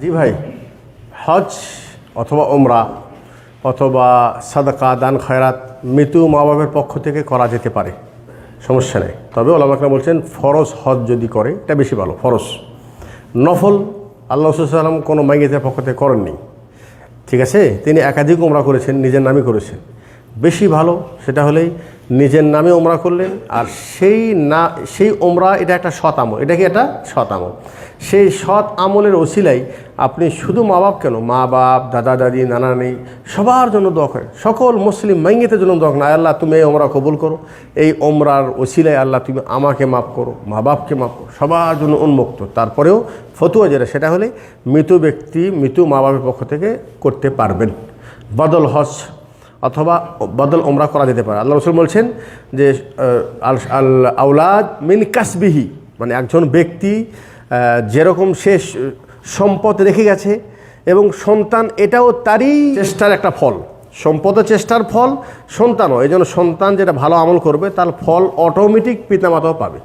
জি ভাই, হজ অথবা ওমরা অথবা সাদাকা, দান, খয়রাত মৃত্যু মা বাবার পক্ষ থেকে করা যেতে পারে। সমস্যা নেই। তবে ওলামাকরা বলছেন, ফরজ হজ যদি করে, এটা বেশি ভালো, ফরজ। নফল আল্লাহ সাল্লাম কোনো মাইগেতের পক্ষ থেকে করেননি। ঠিক আছে? তিনি একাধিক ওমরা করেছেন, নিজের নামে করেছেন। বেশি ভালো, সেটা হলেই নিজের নামে ওমরা করলেন। আর সেই না, সেই ওমরা এটা একটা সৎ আমল। এটা কি একটা সৎ আমল? সেই সৎ আমলের ওসিলাই আপনি শুধু মা বাপ কেন? মা বাপ, দাদা, দাদি, নানা নেই সবার জন্য দোয়া করেন। সকল মুসলিম মাইঙ্গেতের জন্য দোয়া করেন আল্লাহ, তুমি এই ওমরা কবুল করো। এই ওমরার ওসিলাই আল্লাহ, তুমি আমাকে মাফ করো, মা বাপকে মাফ করো, সবার জন্য উন্মুক্ত। তারপরেও ফতুয়া যেটা, সেটা হলে মৃত ব্যক্তি মৃত মা বাপের পক্ষ থেকে করতে পারবেন। বদল হজ অথবা বদল ওমরা করা যেতে পারে। আল্লাহ রসুল বলছেন যে আল আউলাদ মিন কাসবিহি মানে একজন ব্যক্তি যেরকম সে সম্পদ রেখে গেছে এবং সন্তান এটাও তারই চেষ্টার একটা ফল। সম্পদের চেষ্টার ফল সন্তানও এই জন্য সন্তান যেটা ভালো আমল করবে, তার ফল অটোমেটিক পিতামাতাও পাবে।